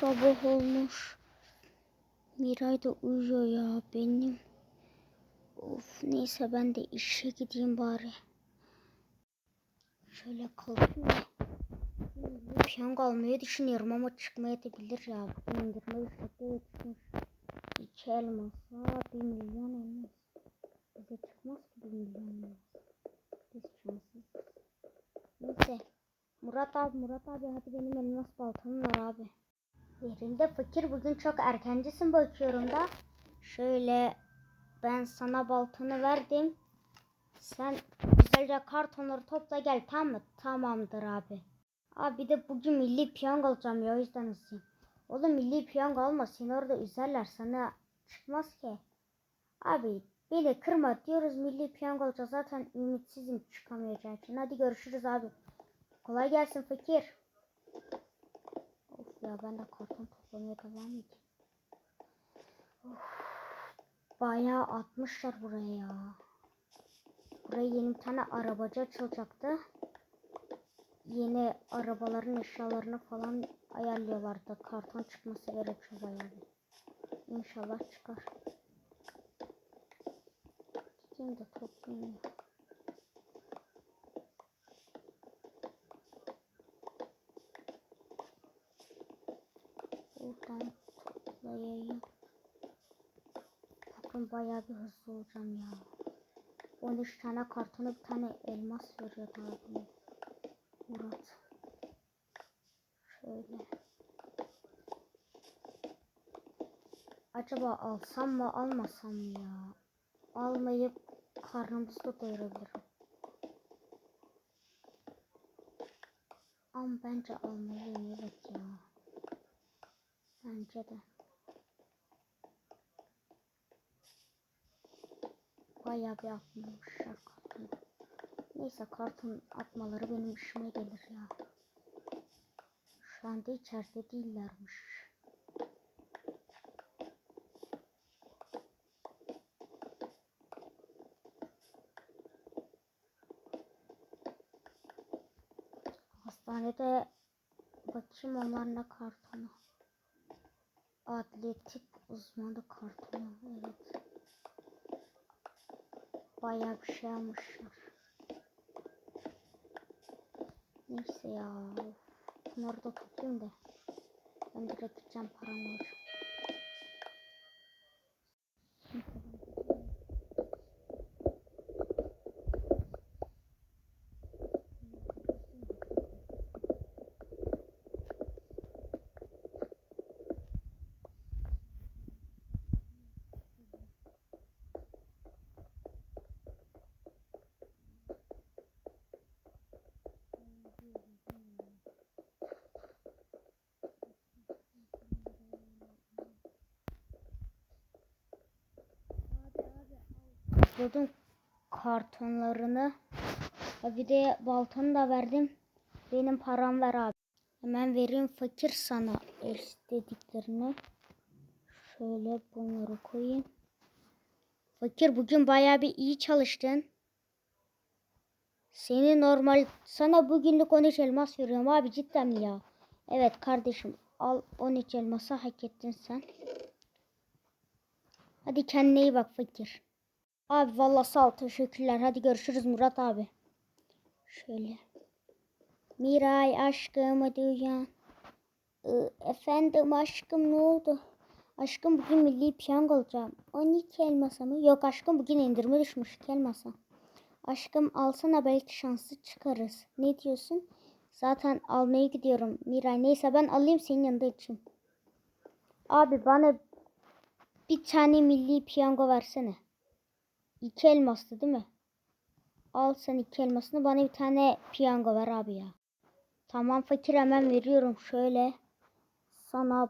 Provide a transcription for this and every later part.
Sabah olmuş. Miray da uyuyor ya benim. Of neyse ben de işe gideyim bari. Şöyle kalkayım Piyango almayı düşünüyorum ama çıkmaya da bilir ya. İndirme ücreti yetişmiş. İki elmasa bir milyon elmas. Bize çıkmaz ki bir milyon elmas. Biz şanssız. Neyse. Murat abi Murat abi hadi benim elmas baltamım var abi. Yerinde fakir bugün çok erkencisin bakıyorum da. Şöyle ben sana baltanı verdim. Sen güzelce kartonları topla gel tamam mı? Tamamdır abi. Abi bir de bugün milli piyango alacağım ya o yüzden hızlıyım. Oğlum milli piyango alma seni orada üzerler sana çıkmaz ki. Abi beni kırma diyoruz milli piyango alacağız zaten ümitsizim çıkamayacağı için. Hadi görüşürüz abi. Kolay gelsin fakir. Ya ben de karton toplamaya devam edeyim. Of, bayağı atmışlar buraya ya. Buraya yeni bir tane arabacı açılacaktı. Yeni arabaların eşyalarını falan ayarlıyorlardı. Karton çıkması gerekiyor bayağı. İnşallah çıkar. De toplayayım. Toplayayım. Bakın bayağı bir hızlı olacağım ya. 13 tane kartona bir tane elmas veriyor abi. Murat. Şöyle. Acaba alsam mı almasam mı ya? Almayıp karnımızı da doyurabilirim. Ama bence almalıyım evet ya. Bence de. Bayağı bir atmamışlar kartonu. Neyse karton atmaları benim işime gelir ya. Şu anda içeride değillermiş. Hastanede bakayım onlar ne kartonu. Atletik uzmanı kartonu. Evet. Bayağı bir şey almışlar. Neyse ya. Bunları da tutayım da. Ben direkt gideceğim param olacak. Topladım kartonlarını. Bir de baltanı da verdim. Benim param ver abi. Hemen vereyim fakir sana istediklerini. Şöyle bunları koyayım. Fakir bugün bayağı bir iyi çalıştın. Seni normal sana bugünlük 13 elmas veriyorum abi cidden mi ya? Evet kardeşim al 13 elması hak ettin sen. Hadi kendine iyi bak fakir. Abi vallahi sağ ol teşekkürler. Hadi görüşürüz Murat abi. Şöyle. Miray aşkım hadi uyan. Ee, efendim aşkım ne oldu? Aşkım bugün milli piyango alacağım. 12 elmasa mı? Yok aşkım bugün indirme düşmüş 2 elmasa. Aşkım alsana belki şanslı çıkarız. Ne diyorsun? Zaten almaya gidiyorum. Miray neyse ben alayım senin yanında içeyim. Abi bana bir tane milli piyango versene. İki elmaslı değil mi? Al sen iki elmasını bana bir tane piyango ver abi ya. Tamam fakir hemen veriyorum şöyle. Sana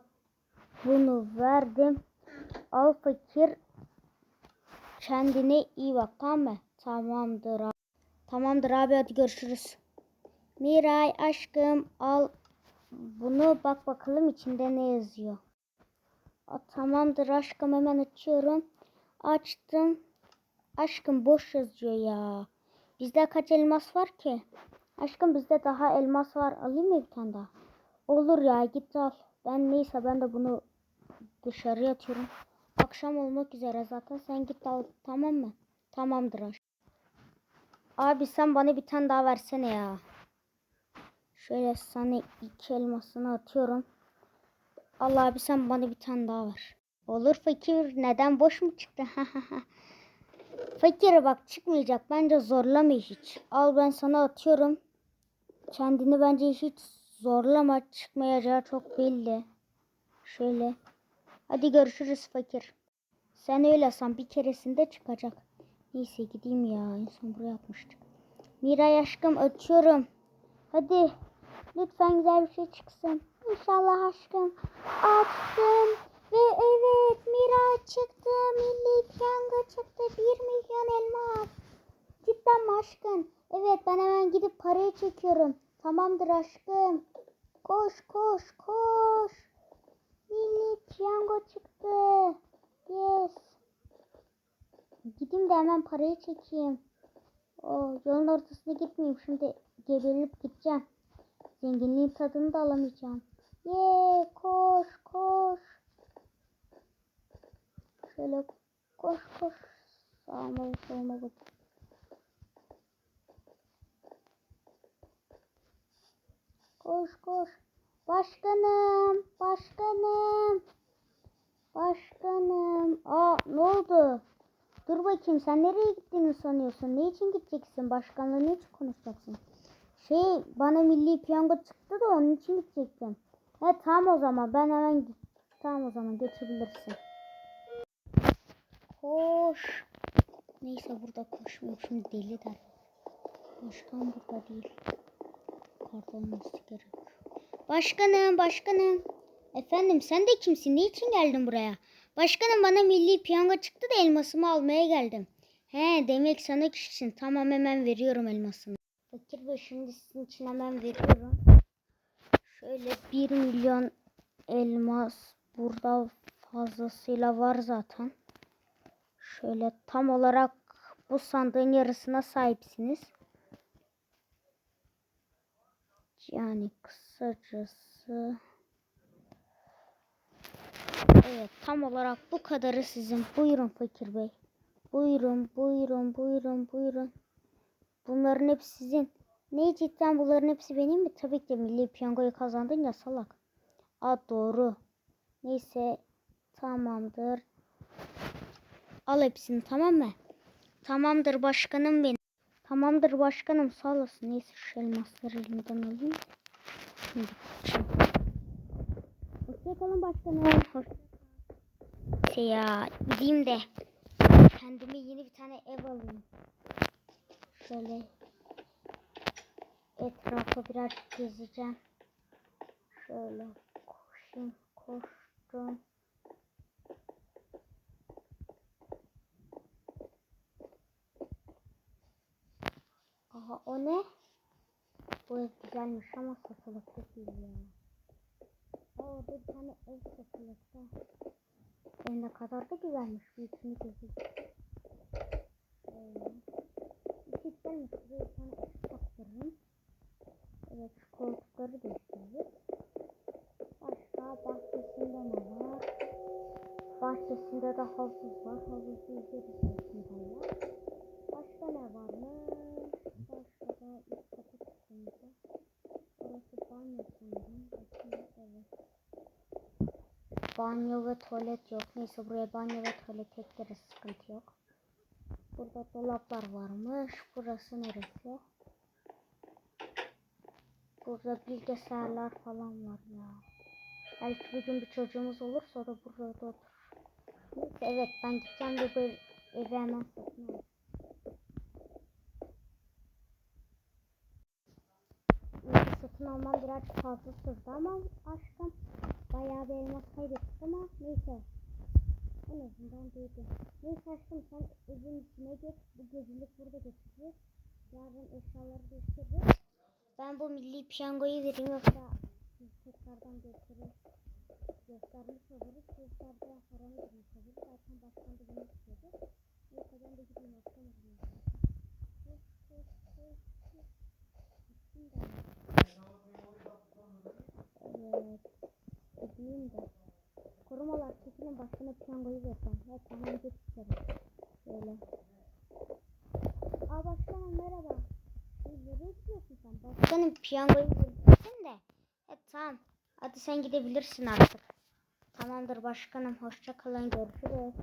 bunu verdim. Al fakir. Kendine iyi bak tamam mı? Tamamdır abi. Tamamdır abi hadi görüşürüz. Miray aşkım al bunu bak bakalım içinde ne yazıyor. Aa, tamamdır aşkım hemen açıyorum. Açtım. Aşkım boş yazıyor ya. Bizde kaç elmas var ki? Aşkım bizde daha elmas var. Alayım mı bir tane daha? Olur ya git al. Ben neyse ben de bunu dışarıya atıyorum. Akşam olmak üzere zaten. Sen git al tamam mı? Tamamdır aşkım. Abi sen bana bir tane daha versene ya. Şöyle sana iki elmasını atıyorum. Allah abi sen bana bir tane daha ver. Olur fakir. Neden boş mu çıktı? Fakir bak çıkmayacak. Bence zorlama hiç. Al ben sana atıyorum. Kendini bence hiç zorlama. Çıkmayacağı çok belli. Şöyle. Hadi görüşürüz fakir. Sen öyle san bir keresinde çıkacak. Neyse gideyim ya. En son buraya atmıştık. Miray aşkım açıyorum. Hadi. Lütfen güzel bir şey çıksın. İnşallah aşkım. Açtım. Ve evet Mira çıktı. Milli piyango çıktı. 1 milyon elmas. Cidden mi aşkım? Evet ben hemen gidip parayı çekiyorum. Tamamdır aşkım. Koş koş koş. Milli piyango çıktı. Yes. Gideyim de hemen parayı çekeyim. O yolun ortasına gitmeyeyim. Şimdi geberilip gideceğim. Zenginliğin tadını da alamayacağım. Ye koş. Şöyle koş koş. Sağıma soluma bak. Koş koş. Başkanım, başkanım. Başkanım. Aa ne oldu? Dur bakayım sen nereye gittiğini sanıyorsun? Ne için gideceksin? Başkanla ne için konuşacaksın? Şey bana milli piyango çıktı da onun için gidecektim. He tamam o zaman ben hemen git. Tamam o zaman geçebilirsin. Koş. Neyse burada koşmuyorum deli der. Başkan burada değil. Yukarıda olması gerek. Başkanım başkanım. Efendim sen de kimsin? Ne için geldin buraya? Başkanım bana milli piyango çıktı da elmasımı almaya geldim. He demek sana kişisin. Tamam hemen veriyorum elmasını. Fakir Bey şimdi sizin için hemen veriyorum. Şöyle 1 milyon elmas burada fazlasıyla var zaten. Şöyle tam olarak bu sandığın yarısına sahipsiniz. Yani kısacası Evet tam olarak bu kadarı sizin. Buyurun Fakir Bey. Buyurun buyurun buyurun buyurun. Bunların hepsi sizin. Ne cidden bunların hepsi benim mi? Tabii ki milli piyangoyu kazandın ya salak. Aa doğru. Neyse tamamdır. Al hepsini tamam mı? Tamamdır başkanım benim. Tamamdır başkanım sağ olasın. Neyse şu elmasları elimden alayım. Hoşçakalın başkanım. Hoş Neyse ya gideyim de kendime yeni bir tane ev alayım. Şöyle etrafa biraz gezeceğim. Şöyle koşayım koştum. Aha o ne? Bu ev güzelmiş ama satılıkta değil ya. Aa bir tane ev satılıkta. Ev ne kadar da güzelmiş. Bir içini gezeyim. Şöyle. İçi güzelmiş. Buraya bir tane ışık taktırırım. Evet şu koltukları değiştiririz. Başka bahçesinde ne var? Bahçesinde de havuz var. Havuzu izleriz. Başka ne varmış? Başka da üst katı kısmında. Burası banyo sanırım. Bakayım evet. Banyo ve tuvalet yok. Neyse buraya banyo ve tuvalet ekleriz. Sıkıntı yok. Burada dolaplar varmış. Burası neresi? Burada bilgisayarlar falan var ya. Belki bir gün bir çocuğumuz olursa da burada oturur. Neyse evet ben gideceğim ve bu evi hemen satın alacağım. Satın almam biraz fazla sürdü ama aşkım bayağı bir elmas kaybettik ama neyse. En azından duydum. Neyse aşkım sen evin içine geç. Bu gecelik burada geçeceğiz. Yarın eşyaları değiştireceğiz. Ben bu milli piyangoyu vereyim yoksa tekrardan gösteririz. Göstermiş oluruz. Gösterdiği paramı girmiş oluruz. Zaten başkan da bunu istedi. Neyse ben de gideyim akşam izleyeyim. Koş koş koş koş. Gittim de. Evet. Başkana piyangoyu versem. Ya tamam geç içeri. Böyle. Aa başkanım merhaba. Şey, nereye gidiyorsun sen? Başkanım piyangoyu verirsin de. Evet tamam. Hadi sen gidebilirsin artık. Tamamdır başkanım. Hoşça kalın. Görüşürüz.